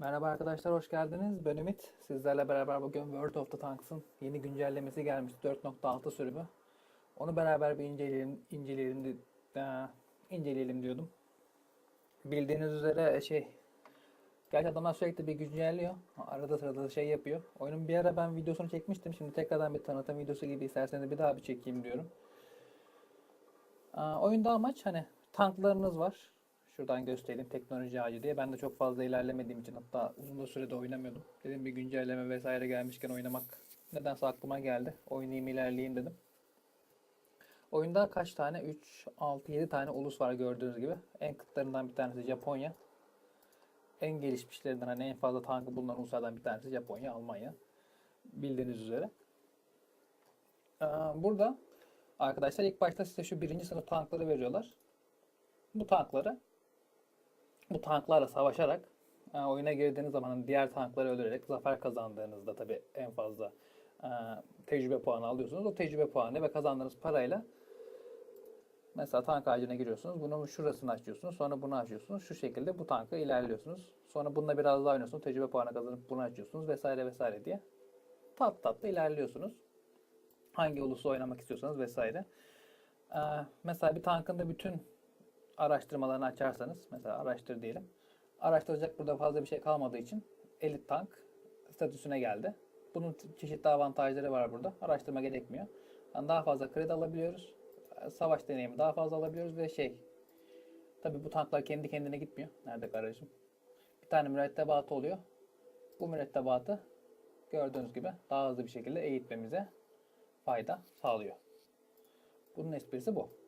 Merhaba arkadaşlar, hoş geldiniz. Ben Ümit. Sizlerle beraber bugün World of the Tanks'ın yeni güncellemesi gelmiş 4.6 sürümü. Onu beraber bir inceleyelim, inceleyelim, eee, inceleyelim diyordum. Bildiğiniz üzere şey, gerçi adamlar sürekli bir güncelliyor. Arada sırada da şey yapıyor. Oyunun bir ara ben videosunu çekmiştim. Şimdi tekrardan bir tanıtım videosu gibi isterseniz bir daha bir çekeyim diyorum. Aa, oyunda amaç hani tanklarınız var. Şuradan göstereyim teknoloji ağacı diye. Ben de çok fazla ilerlemediğim için hatta uzun da sürede oynamıyordum. Dedim bir güncelleme vesaire gelmişken oynamak nedense aklıma geldi. Oynayayım ilerleyeyim dedim. Oyunda kaç tane? 3, 6, 7 tane ulus var gördüğünüz gibi. En kıtlarından bir tanesi Japonya. En gelişmişlerinden hani en fazla tankı bulunan uluslardan bir tanesi Japonya, Almanya. Bildiğiniz üzere. Aa, Burada arkadaşlar ilk başta size şu birinci sınıf tankları veriyorlar. Bu tankları bu tanklarla savaşarak e, oyuna girdiğiniz zaman hani diğer tankları öldürerek zafer kazandığınızda tabii en fazla e, tecrübe puanı alıyorsunuz. O tecrübe puanı ve kazandığınız parayla mesela tank ağacına giriyorsunuz. Bunun şurasını açıyorsunuz. Sonra bunu açıyorsunuz. Şu şekilde bu tankı ilerliyorsunuz. Sonra bununla biraz daha oynuyorsunuz. Tecrübe puanı kazanıp bunu açıyorsunuz vesaire vesaire diye. Tat tatlı ilerliyorsunuz. Hangi ulusu oynamak istiyorsanız vesaire. E, mesela bir tankın da bütün araştırmalarını açarsanız, mesela araştır diyelim. Araştıracak burada fazla bir şey kalmadığı için elit tank statüsüne geldi. Bunun çeşitli avantajları var burada. Araştırma gerekmiyor. Yani daha fazla kredi alabiliyoruz. Savaş deneyimi daha fazla alabiliyoruz ve şey tabi bu tanklar kendi kendine gitmiyor. Nerede garajım? Bir tane mürettebatı oluyor. Bu mürettebatı gördüğünüz gibi daha hızlı bir şekilde eğitmemize fayda sağlıyor. Bunun esprisi bu.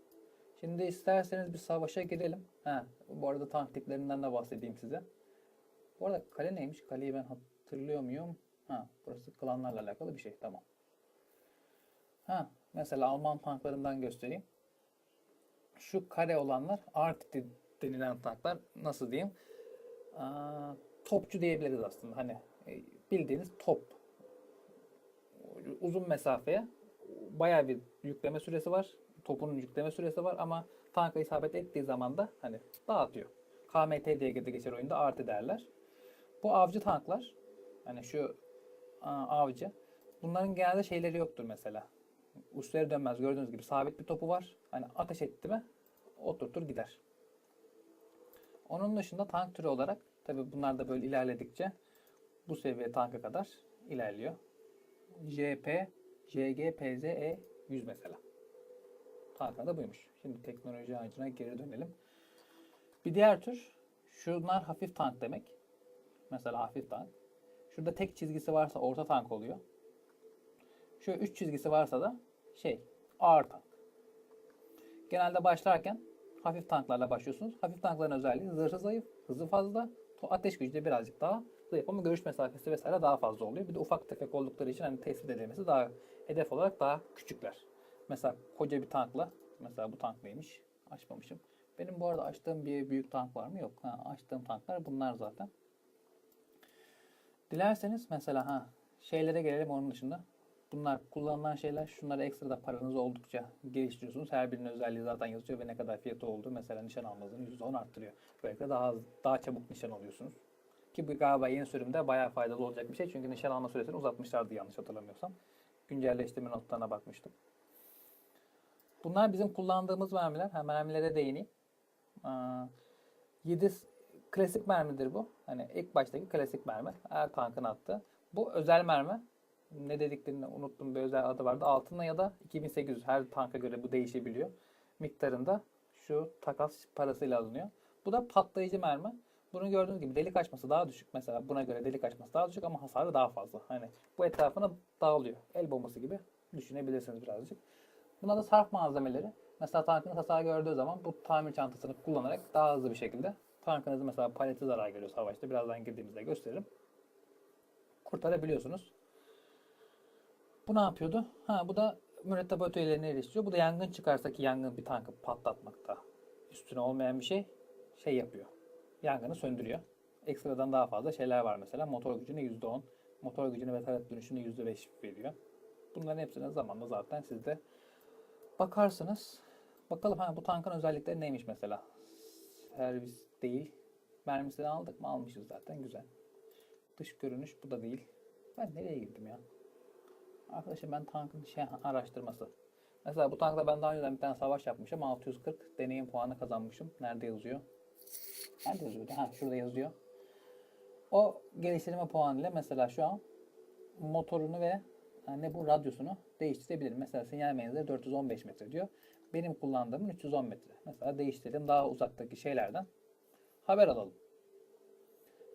Şimdi isterseniz bir savaşa girelim. Ha, bu arada tank tiplerinden de bahsedeyim size. Bu arada kale neymiş? Kaleyi ben hatırlıyor muyum? Ha, burası klanlarla alakalı bir şey. Tamam. Ha, mesela Alman tanklarından göstereyim. Şu kare olanlar de- denilen tanklar nasıl diyeyim? Aa, topçu diyebiliriz aslında. Hani e, bildiğiniz top. Uzun mesafeye bayağı bir yükleme süresi var. Topun yükleme süresi var ama tanka isabet ettiği zaman da hani dağıtıyor. KMT diye geçer oyunda artı derler. Bu avcı tanklar hani şu aa, avcı bunların genelde şeyleri yoktur mesela. Uçları dönmez gördüğünüz gibi sabit bir topu var. Hani ateş etti mi oturtur gider. Onun dışında tank türü olarak tabi bunlar da böyle ilerledikçe bu seviye tanka kadar ilerliyor. JP, JG, PZE 100 mesela. Tankın da buymuş. Şimdi teknoloji ağacına geri dönelim. Bir diğer tür şunlar hafif tank demek. Mesela hafif tank. Şurada tek çizgisi varsa orta tank oluyor. Şu üç çizgisi varsa da şey ağır tank. Genelde başlarken hafif tanklarla başlıyorsunuz. Hafif tankların özelliği zırhı zayıf, hızı fazla, ateş gücü de birazcık daha zayıf ama görüş mesafesi vesaire daha fazla oluyor. Bir de ufak tefek oldukları için hani tespit edilmesi daha hedef olarak daha küçükler. Mesela koca bir tankla, mesela bu tank neymiş? Açmamışım. Benim bu arada açtığım bir büyük tank var mı? Yok. Ha, açtığım tanklar bunlar zaten. Dilerseniz mesela ha şeylere gelelim onun dışında. Bunlar kullanılan şeyler. Şunları ekstra da paranız oldukça geliştiriyorsunuz. Her birinin özelliği zaten yazıyor ve ne kadar fiyatı olduğu mesela nişan almanızın %10 arttırıyor. Böylelikle daha daha çabuk nişan alıyorsunuz. Ki bu galiba yeni sürümde bayağı faydalı olacak bir şey. Çünkü nişan alma süresini uzatmışlardı yanlış hatırlamıyorsam. Güncelleştirme notlarına bakmıştım. Bunlar bizim kullandığımız mermiler. Ha, mermilere değineyim. Aa, 7 klasik mermidir bu. Hani ilk baştaki klasik mermi. Her tankın attığı. Bu özel mermi. Ne dediklerini unuttum. Bir özel adı vardı. Altına ya da 2800 her tanka göre bu değişebiliyor. Miktarında şu takas parasıyla alınıyor. Bu da patlayıcı mermi. Bunu gördüğünüz gibi delik açması daha düşük. Mesela buna göre delik açması daha düşük ama hasarı daha fazla. Hani bu etrafına dağılıyor. El bombası gibi düşünebilirsiniz birazcık. Buna da sarf malzemeleri. Mesela tankınız hasar gördüğü zaman bu tamir çantasını kullanarak daha hızlı bir şekilde tankınızı mesela paleti zarar görüyor savaşta. Birazdan girdiğimizde gösteririm. Kurtarabiliyorsunuz. Bu ne yapıyordu? Ha bu da mürettebat üyelerini eleştiriyor. Bu da yangın çıkarsa ki yangın bir tankı patlatmakta üstüne olmayan bir şey şey yapıyor. Yangını söndürüyor. Ekstradan daha fazla şeyler var mesela. Motor gücüne %10, motor gücüne ve taret dönüşüne %5 veriyor. Bunların hepsine zamanla zaten siz de bakarsınız. Bakalım ha bu tankın özellikleri neymiş mesela. Servis değil. Mermisini aldık mı? Almışız zaten. Güzel. Dış görünüş bu da değil. Ben nereye gittim ya? Arkadaşım ben tankın şey araştırması. Mesela bu tankla ben daha önceden bir tane savaş yapmışım. 640 deneyim puanı kazanmışım. Nerede yazıyor? Nerede yazıyordu? Ha şurada yazıyor. O geliştirme puanıyla mesela şu an motorunu ve ne bu radyosunu değiştirebilirim. Mesela sinyal menzili 415 metre diyor. Benim kullandığım 310 metre. Mesela değiştirelim daha uzaktaki şeylerden haber alalım.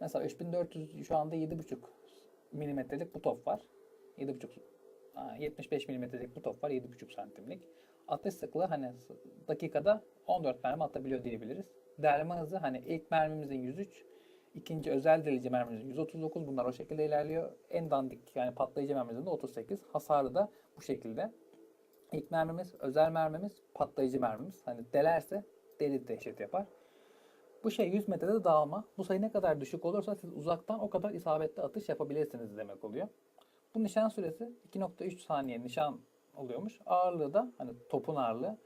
Mesela 3400 şu anda 7.5 milimetrelik bu top var. 7.5 ha, 75 milimetrelik bu top var 7.5 santimlik. Atış sıklığı hani dakikada 14 mermi atabiliyor diyebiliriz. Delme hızı hani ilk mermimizin 103, ikinci özel delici mermimizin 139 bunlar o şekilde ilerliyor. En dandik yani patlayıcı mermimizin de 38. Hasarı da bu şekilde. İlk mermimiz, özel mermimiz, patlayıcı mermimiz. Hani delerse deli dehşet yapar. Bu şey 100 metrede dağılma. Bu sayı ne kadar düşük olursa siz uzaktan o kadar isabetli atış yapabilirsiniz demek oluyor. Bu nişan süresi 2.3 saniye nişan oluyormuş. Ağırlığı da hani topun ağırlığı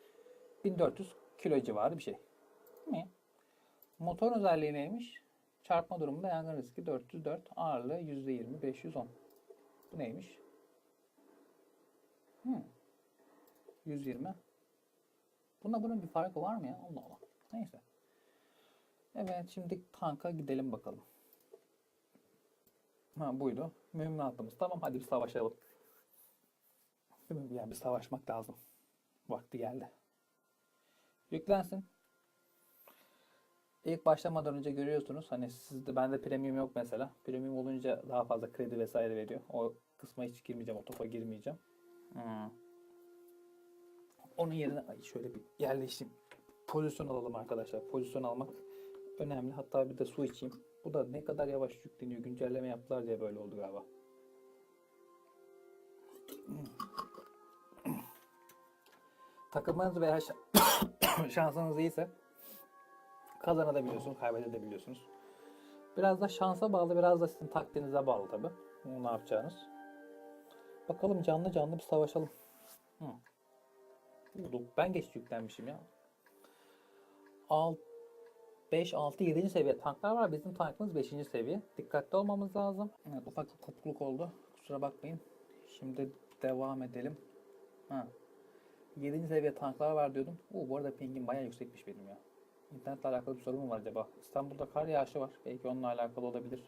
1400 kilo civarı bir şey. Mi? Motor özelliği neymiş? Çarpma durumunda yangın riski 404, ağırlığı %20, 510. Bu neymiş? Hmm. 120. Bunda bunun bir farkı var mı ya? Allah Allah. Neyse. Evet şimdi tanka gidelim bakalım. Ha buydu. Mühimmatımız. Tamam hadi bir savaşalım. Değil mi? Yani bir savaşmak lazım. Vakti geldi. Yüklensin. İlk başlamadan önce görüyorsunuz hani sizde bende premium yok mesela. Premium olunca daha fazla kredi vesaire veriyor. O kısma hiç girmeyeceğim. O topa girmeyeceğim. Hmm. Onun yerine ay şöyle bir yerleşeyim. Pozisyon alalım arkadaşlar. Pozisyon almak önemli. Hatta bir de su içeyim. Bu da ne kadar yavaş yükleniyor. Güncelleme yaptılar diye böyle oldu galiba. Takımınız veya şansınız iyiyse kazanabiliyorsunuz, kaybedebiliyorsunuz. Biraz da şansa bağlı, biraz da sizin taktiğinize bağlı tabi. Ne yapacağınız. Bakalım canlı canlı bir savaşalım. Hı. Ben geç yüklenmişim ya. 6 5, 6, 7. seviye tanklar var. Bizim tankımız 5. seviye. Dikkatli olmamız lazım. Evet, ufak bir kopukluk oldu. Kusura bakmayın. Şimdi devam edelim. Ha. 7. seviye tanklar var diyordum. Oo, bu arada pingim bayağı yüksekmiş benim ya. İnternetle alakalı bir sorun mu var acaba? İstanbul'da kar yağışı var. Belki onunla alakalı olabilir.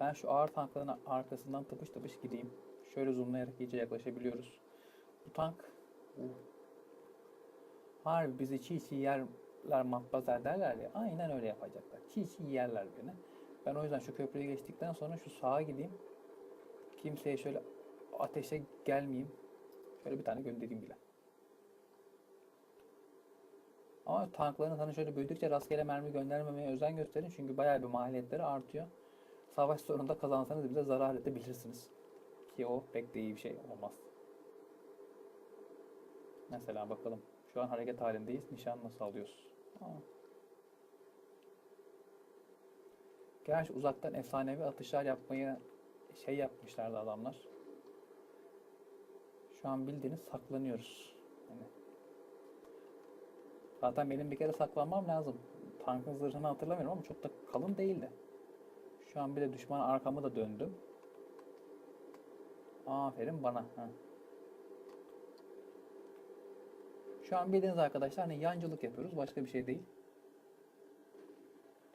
Ben şu ağır tankların arkasından tıpış tıpış gideyim. Şöyle zoomlayarak iyice yaklaşabiliyoruz. Bu tank harbi bizi çiğ çiğ yerler matbazer derler ya. Aynen öyle yapacaklar. Çiğ çiğ yerler beni. Ben o yüzden şu köprüyü geçtikten sonra şu sağa gideyim. Kimseye şöyle ateşe gelmeyeyim. Şöyle bir tane göndereyim bile. Ama tankların hani şöyle büyüdükçe rastgele mermi göndermemeye özen gösterin. Çünkü bayağı bir maliyetleri artıyor. Savaş sonunda kazansanız bile zarar edebilirsiniz. Ki o pek de iyi bir şey olmaz. Mesela bakalım. Şu an hareket halindeyiz. Nişan nasıl alıyoruz? Aa. Gerçi uzaktan efsanevi atışlar yapmayı şey yapmışlardı adamlar. Şu an bildiğiniz saklanıyoruz. Yani Zaten benim bir kere saklanmam lazım. Tankın zırhını hatırlamıyorum ama çok da kalın değildi. Şu an bir de düşman arkamı da döndüm. Aferin bana. Ha. Şu an bildiğiniz arkadaşlar hani yancılık yapıyoruz. Başka bir şey değil.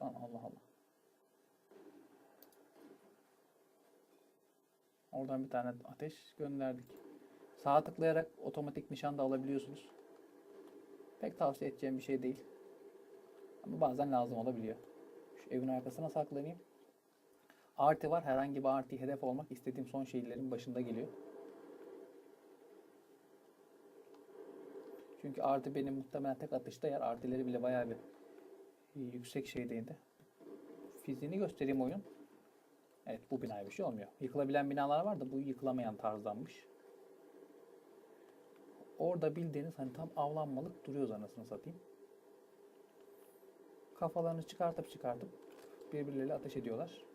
Lan Allah Allah. Oradan bir tane ateş gönderdik. Sağa tıklayarak otomatik nişan da alabiliyorsunuz. Pek tavsiye edeceğim bir şey değil. Ama bazen lazım olabiliyor. Şu evin arkasına saklanayım. Artı var. Herhangi bir artı hedef olmak istediğim son şeylerin başında geliyor. Çünkü artı benim muhtemelen tek atışta yer. Artıları bile bayağı bir yüksek şeydeydi. Fiziğini göstereyim oyun. Evet bu binaya bir şey olmuyor. Yıkılabilen binalar var da bu yıkılamayan tarzdanmış. Orada bildiğiniz hani tam avlanmalık duruyoruz anasını satayım. Kafalarını çıkartıp çıkartıp birbirleriyle ateş ediyorlar.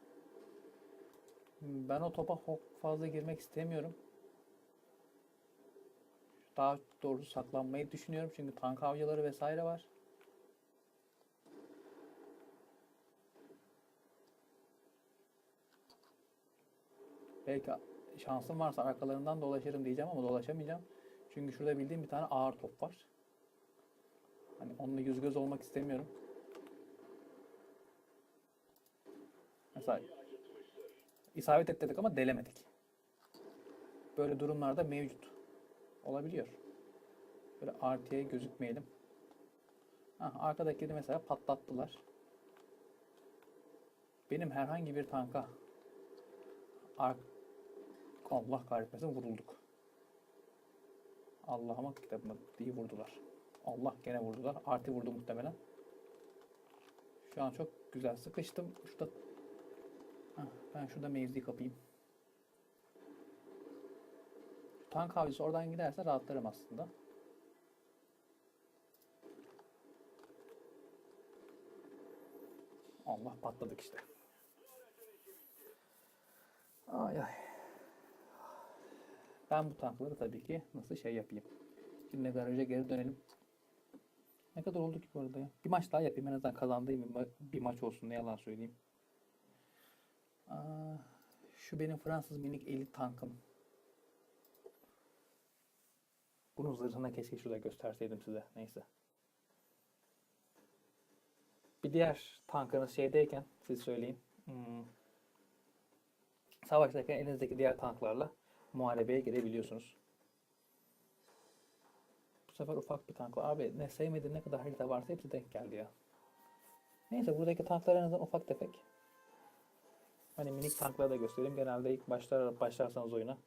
Ben o topa çok fazla girmek istemiyorum. Daha doğrusu saklanmayı düşünüyorum çünkü tank avcıları vesaire var. Belki şansım varsa arkalarından dolaşırım diyeceğim ama dolaşamayacağım. Çünkü şurada bildiğim bir tane ağır top var. Hani onunla yüz göz olmak istemiyorum. Mesela isabet et dedik ama delemedik. Böyle durumlarda mevcut. Olabiliyor. Böyle artıya gözükmeyelim. Hah, arkadaki de mesela patlattılar. Benim herhangi bir tanka Allah kahretmesin vurulduk. Allah'ıma kitabıma diye vurdular. Allah gene vurdular. Artı vurdu muhtemelen. Şu an çok güzel sıkıştım. Şurada Hah, ben şurada mevzi kapayım. Tank avcısı oradan giderse rahatlarım aslında. Allah patladık işte. Ay ay. Ben bu tankları tabii ki nasıl şey yapayım. Şimdi garaja geri dönelim. Ne kadar oldu ki bu arada ya? Bir maç daha yapayım en azından kazandığım bir, ma- bir maç olsun ne yalan söyleyeyim. Aa, şu benim Fransız minik elit tankım. Bunun zırhına keşke şurada gösterseydim size. Neyse. Bir diğer tankınız şeydeyken siz söyleyin. Hmm. Savaştayken elinizdeki diğer tanklarla muharebeye girebiliyorsunuz. Bu sefer ufak bir tankla. Abi ne sevmediğim ne kadar harita varsa hepsi denk geldi ya. Neyse buradaki tanklar en azından ufak tefek. Hani minik tankları da göstereyim. Genelde ilk başlar başlarsanız oyuna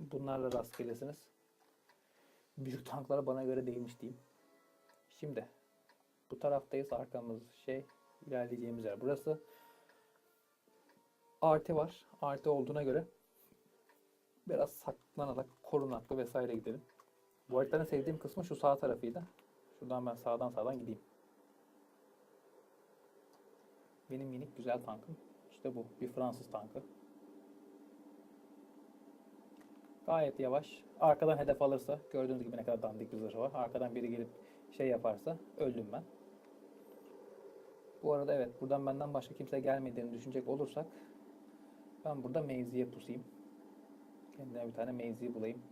bunlarla rastgelesiniz. Büyük tanklar bana göre değilmiş diyeyim. Şimdi bu taraftayız. Arkamız şey ilerleyeceğimiz yer burası. Artı var. Artı olduğuna göre biraz saklanarak korunaklı vesaire gidelim. Bu haritanın sevdiğim kısmı şu sağ tarafıydı. Şuradan ben sağdan sağdan gideyim. Benim minik güzel tankım. İşte bu. Bir Fransız tankı. Gayet yavaş. Arkadan hedef alırsa gördüğünüz gibi ne kadar dandik bir zırhı var. Arkadan biri gelip şey yaparsa öldüm ben. Bu arada evet buradan benden başka kimse gelmediğini düşünecek olursak ben burada mevziye pusayım. Kendime bir tane mevzi bulayım.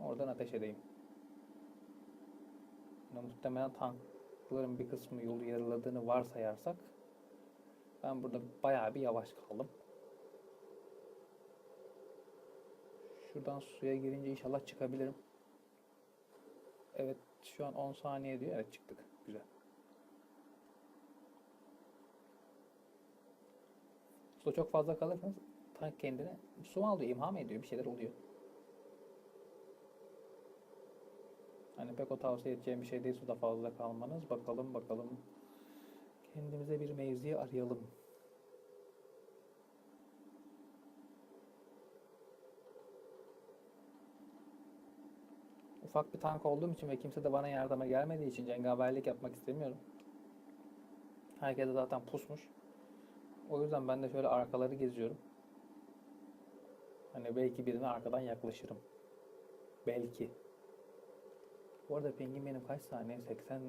Oradan ateş edeyim. Yine muhtemelen tankların bir kısmı yolu yarıladığını varsayarsak ben burada bayağı bir yavaş kaldım. Şuradan suya girince inşallah çıkabilirim. Evet şu an 10 saniye diyor. Evet çıktık. Güzel. Suda çok fazla kalırsanız tank kendine mu alıyor, imha mı ediyor? Bir şeyler oluyor. Hani pek o tavsiye edeceğim bir şey değil suda fazla kalmanız. Bakalım bakalım. Kendimize bir mevzi arayalım. Ufak bir tank olduğum için ve kimse de bana yardıma gelmediği için cengaverlik yapmak istemiyorum. Herkes de zaten pusmuş. O yüzden ben de şöyle arkaları geziyorum. Hani belki birine arkadan yaklaşırım. Belki. Bu arada pingin benim kaç saniye? 80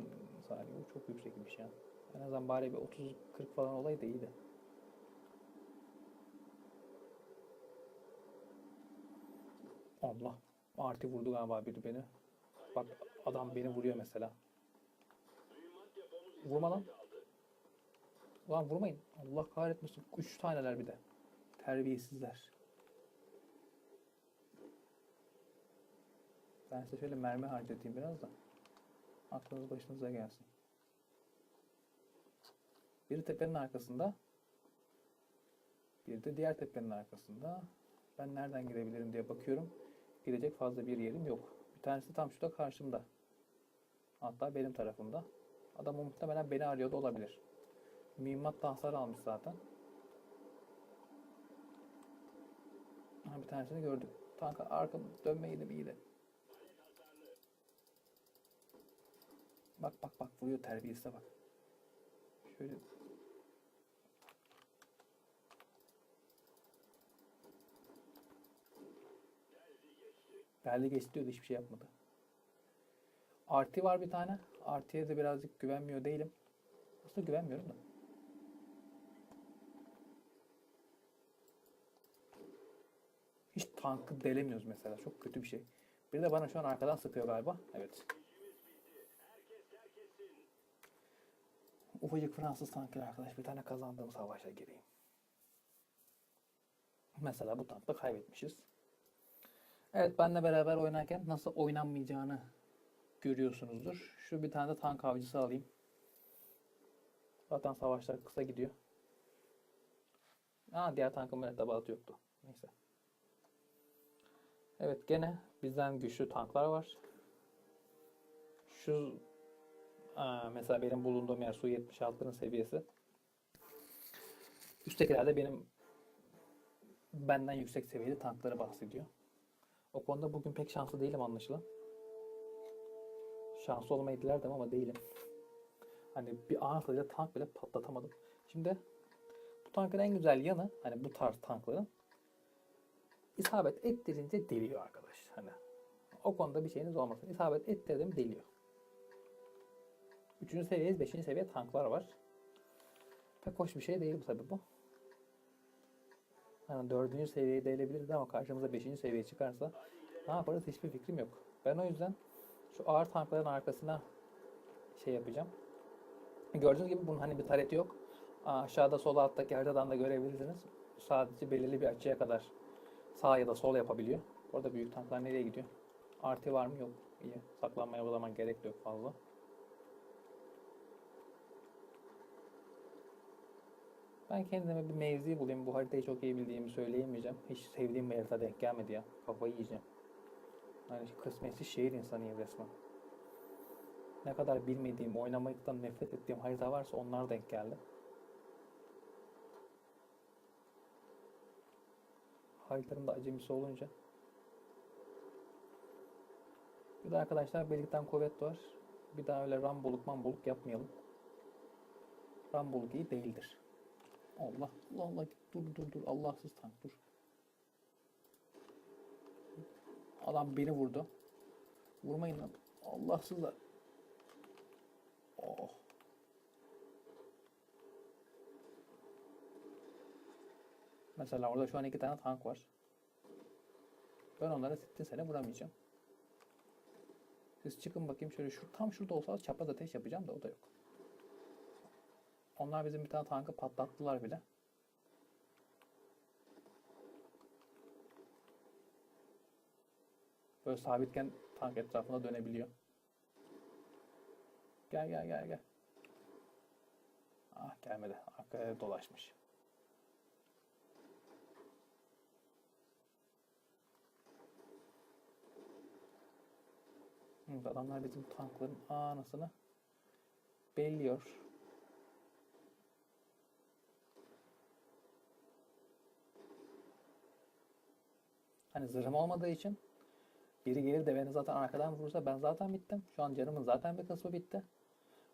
saniye. Bu çok yüksekmiş ya. En azından bari bir 30-40 falan olaydı iyiydi. Allah. Arti vurdu galiba biri beni. Bak adam beni vuruyor mesela. Vurma lan. Ulan vurmayın. Allah kahretmesin. Üç taneler bir de. Terbiyesizler. Ben size şöyle mermi harcatayım biraz da. Aklınız başınıza gelsin. Biri tepenin arkasında. Bir de diğer tepenin arkasında. Ben nereden girebilirim diye bakıyorum. Gidecek fazla bir yerim yok. Bir tanesi tam şurada karşımda. Hatta benim tarafımda. Adam muhtemelen beni arıyor da olabilir. Mühimmat da hasar almış zaten. Ha, bir tanesini gördüm. Tanka arkam dönmeydim iyiydi. Bak bak bak vuruyor terbiyesize bak. Şöyle Geldi geçti diyordu hiçbir şey yapmadı. Artı var bir tane. Artıya da birazcık güvenmiyor değilim. Aslında güvenmiyorum da. Hiç tankı delemiyoruz mesela. Çok kötü bir şey. Biri de bana şu an arkadan sıkıyor galiba. Evet. Ufacık Fransız tankıyla arkadaş bir tane kazandığım savaşa gireyim. Mesela bu tankta kaybetmişiz. Evet benle beraber oynarken nasıl oynanmayacağını görüyorsunuzdur. Şu bir tane de tank avcısı alayım. Zaten savaşlar kısa gidiyor. Aa diğer tankın mürettebatı yoktu. Neyse. Evet gene bizden güçlü tanklar var. Şu aa, mesela benim bulunduğum yer Su 76'ların seviyesi. Üsttekilerde benim benden yüksek seviyeli tankları bahsediyor. O konuda bugün pek şanslı değilim anlaşılan. Şanslı olmayı dilerdim ama değilim. Hani bir anında tank bile patlatamadım. Şimdi bu tankın en güzel yanı hani bu tarz tankların isabet ettirince deliyor arkadaş. Hani o konuda bir şeyiniz olmasın. İsabet ettirdim deliyor. Üçüncü seviye, beşinci seviye tanklar var. Pek hoş bir şey değil bu tabi bu. Hani dördüncü seviyeye delebiliriz ama karşımıza beşinci seviye çıkarsa ne yaparız hiçbir fikrim yok. Ben o yüzden şu ağır tankların arkasına şey yapacağım. Gördüğünüz gibi bunun hani bir tareti yok. Aşağıda sol alttaki haritadan da görebilirsiniz. Sadece belirli bir açıya kadar sağ ya da sol yapabiliyor. Orada büyük tanklar nereye gidiyor? Artı var mı? Yok. İyi. Saklanmaya o zaman gerek yok fazla. Ben kendime bir mevzi bulayım. Bu haritayı çok iyi bildiğimi söyleyemeyeceğim. Hiç sevdiğim bir harita denk gelmedi ya. Kafayı yiyeceğim. Yani kısmetsiz şehir insanıyım resmen. Ne kadar bilmediğim, oynamaktan nefret ettiğim harita varsa onlar denk geldi. Haritanın da acemisi olunca. Bir de arkadaşlar birlikten kuvvet var. Bir daha öyle ramboluk mamboluk yapmayalım. Ramboluk iyi değildir. Allah Allah Allah dur dur dur Allahsız tank dur. Adam beni vurdu. Vurmayın lan. Allahsızlar. Oh. Mesela orada şu an iki tane tank var. Ben onlara sittin sene vuramayacağım. Siz çıkın bakayım şöyle şu tam şurada olsa çapraz ateş yapacağım da o da yok. Onlar bizim bir tane tankı patlattılar bile. Böyle sabitken tank etrafında dönebiliyor. Gel gel gel gel. Ah gelmedi. Arkaya dolaşmış. Adamlar bizim tankların anasını belliyor. Hani zırhım olmadığı için biri gelir de beni zaten arkadan vurursa ben zaten bittim. Şu an canımın zaten bir kısmı bitti.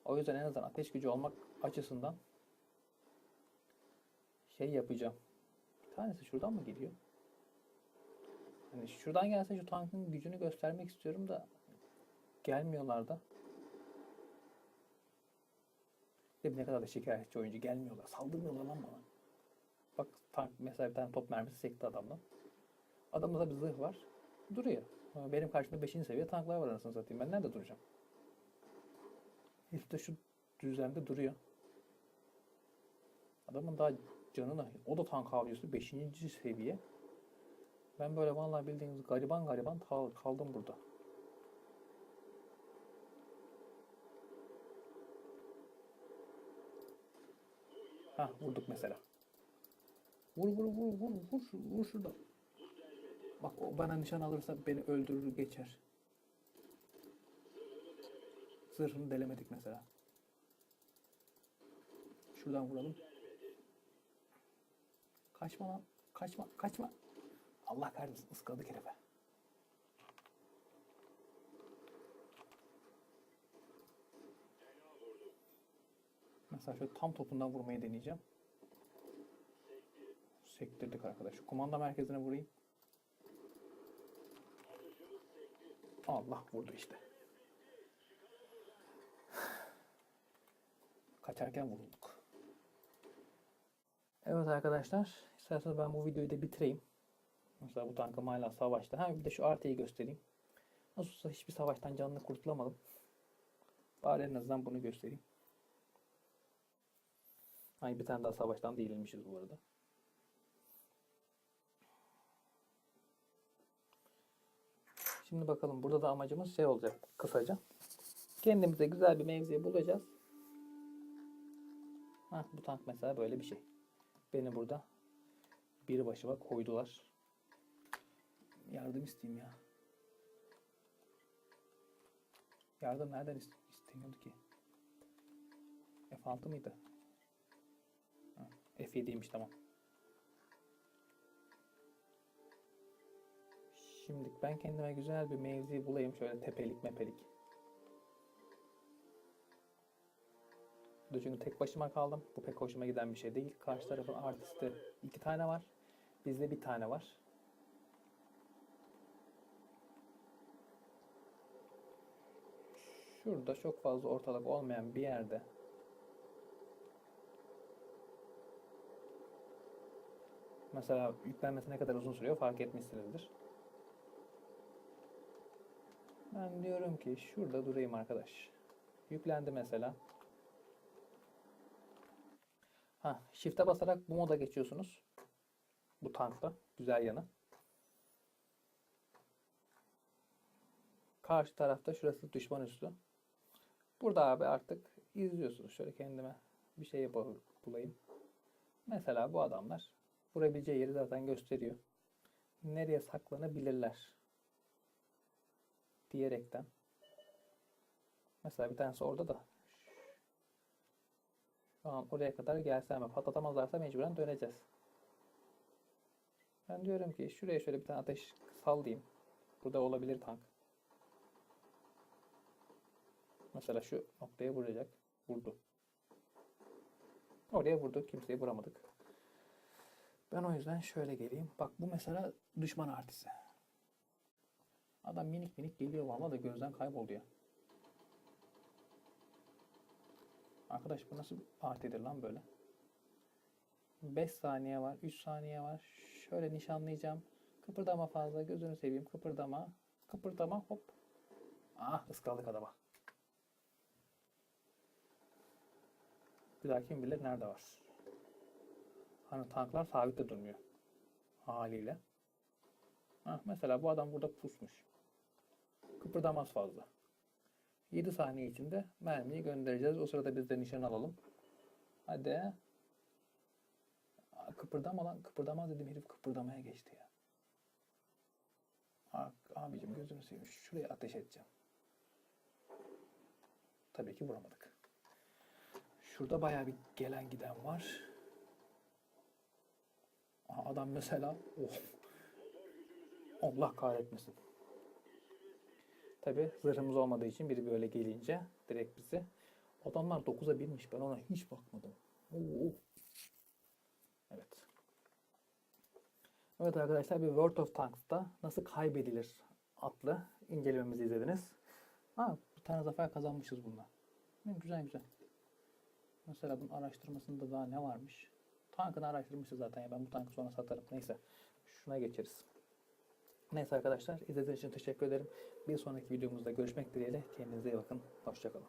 O yüzden en azından ateş gücü olmak açısından şey yapacağım. Bir tanesi şuradan mı geliyor? Hani şuradan gelse şu tankın gücünü göstermek istiyorum da gelmiyorlar da. Bir ne kadar da şikayetçi oyuncu gelmiyorlar. Saldırmıyorlar lan bana. Bak tank mesela bir tane top mermisi sekti adamdan. Adamda da bir zırh var. Duruyor. Benim karşımda 5. seviye tanklar var anasını satayım. Ben nerede duracağım? Herif de şu düzlemde duruyor. Adamın daha canına. O da tank avcısı 5. seviye. Ben böyle vallahi bildiğiniz gariban gariban kal- kaldım burada. Ha vurduk mesela. Vur vur vur vur vur vur şurada. Bak o bana nişan alırsa beni öldürür geçer. Zırhını delemedik mesela. Şuradan vuralım. Kaçma lan. Kaçma. Kaçma. Allah kahretsin ıskaladık herife. Mesela şöyle tam topundan vurmayı deneyeceğim. Sektirdik arkadaş. Şu kumanda merkezine vurayım. Allah vurdu işte. Kaçarken vurulduk. Evet arkadaşlar. isterseniz ben bu videoyu da bitireyim. Mesela bu tankım hala savaşta. Ha bir de şu artıyı göstereyim. Nasıl olsa hiçbir savaştan canlı kurtulamadım. Bari en azından bunu göstereyim. Ay bir tane daha savaştan değilmişiz bu arada. Şimdi bakalım burada da amacımız şey olacak kısaca. Kendimize güzel bir mevzi bulacağız. Hah, bu tank mesela böyle bir şey. Beni burada bir başıma koydular. Yardım isteyeyim ya. Yardım nereden ist- isteniyordu ki? F6 mıydı? Ha, F7'ymiş tamam. Şimdi ben kendime güzel bir mevzi bulayım. Şöyle tepelik mepelik. Çünkü tek başıma kaldım. Bu pek hoşuma giden bir şey değil. Karşı tarafın artisti iki tane var. Bizde bir tane var. Şurada çok fazla ortalık olmayan bir yerde Mesela yüklenmesi ne kadar uzun sürüyor fark etmişsinizdir. Ben diyorum ki şurada durayım arkadaş. Yüklendi mesela. Ha, shift'e basarak bu moda geçiyorsunuz. Bu tankta. Güzel yanı. Karşı tarafta şurası düşman üstü. Burada abi artık izliyorsunuz. Şöyle kendime bir şey yapalım, bulayım. Mesela bu adamlar vurabileceği yeri zaten gösteriyor. Nereye saklanabilirler diyerekten. Mesela bir tanesi orada da. Şu an oraya kadar gelse ama patlatamazlarsa mecburen döneceğiz. Ben diyorum ki şuraya şöyle bir tane ateş sallayayım. Burada olabilir tank. Mesela şu noktaya vuracak. Vurdu. Oraya vurdu. Kimseyi vuramadık. Ben o yüzden şöyle geleyim. Bak bu mesela düşman artisi. Adam minik minik geliyor vallahi da gözden kayboldu ya. Arkadaş bu nasıl partidir lan böyle? 5 saniye var, 3 saniye var. Şöyle nişanlayacağım. Kıpırdama fazla, gözünü seveyim. Kıpırdama. Kıpırdama hop. Ah ıskaladık adama. Bir daha kim bilir nerede var. Hani tanklar sabit de durmuyor. Haliyle. Hah, mesela bu adam burada pusmuş. Kıpırdamaz fazla. 7 saniye içinde mermiyi göndereceğiz. O sırada biz de nişan alalım. Hadi. Kıpırdama lan. Kıpırdamaz dedim herif kıpırdamaya geçti ya. Aa, abicim gözünü seveyim. Şuraya ateş edeceğim. Tabii ki vuramadık. Şurada bayağı bir gelen giden var. Aha, adam mesela oh. Allah kahretmesin. Tabi zırhımız olmadığı için biri böyle gelince direkt bizi. Adamlar 9'a 1'miş. Ben ona hiç bakmadım. Oo. Evet. Evet arkadaşlar bir World of Tanks'ta nasıl kaybedilir adlı incelememizi izlediniz. Ha, bir tane zafer kazanmışız bununla. Hı, güzel güzel. Mesela bunun araştırmasında daha ne varmış? Tankını araştırmışız zaten ya. Ben bu tankı sonra satarım. Neyse. Şuna geçeriz. Neyse arkadaşlar izlediğiniz için teşekkür ederim. Bir sonraki videomuzda görüşmek dileğiyle. Kendinize iyi bakın. Hoşçakalın.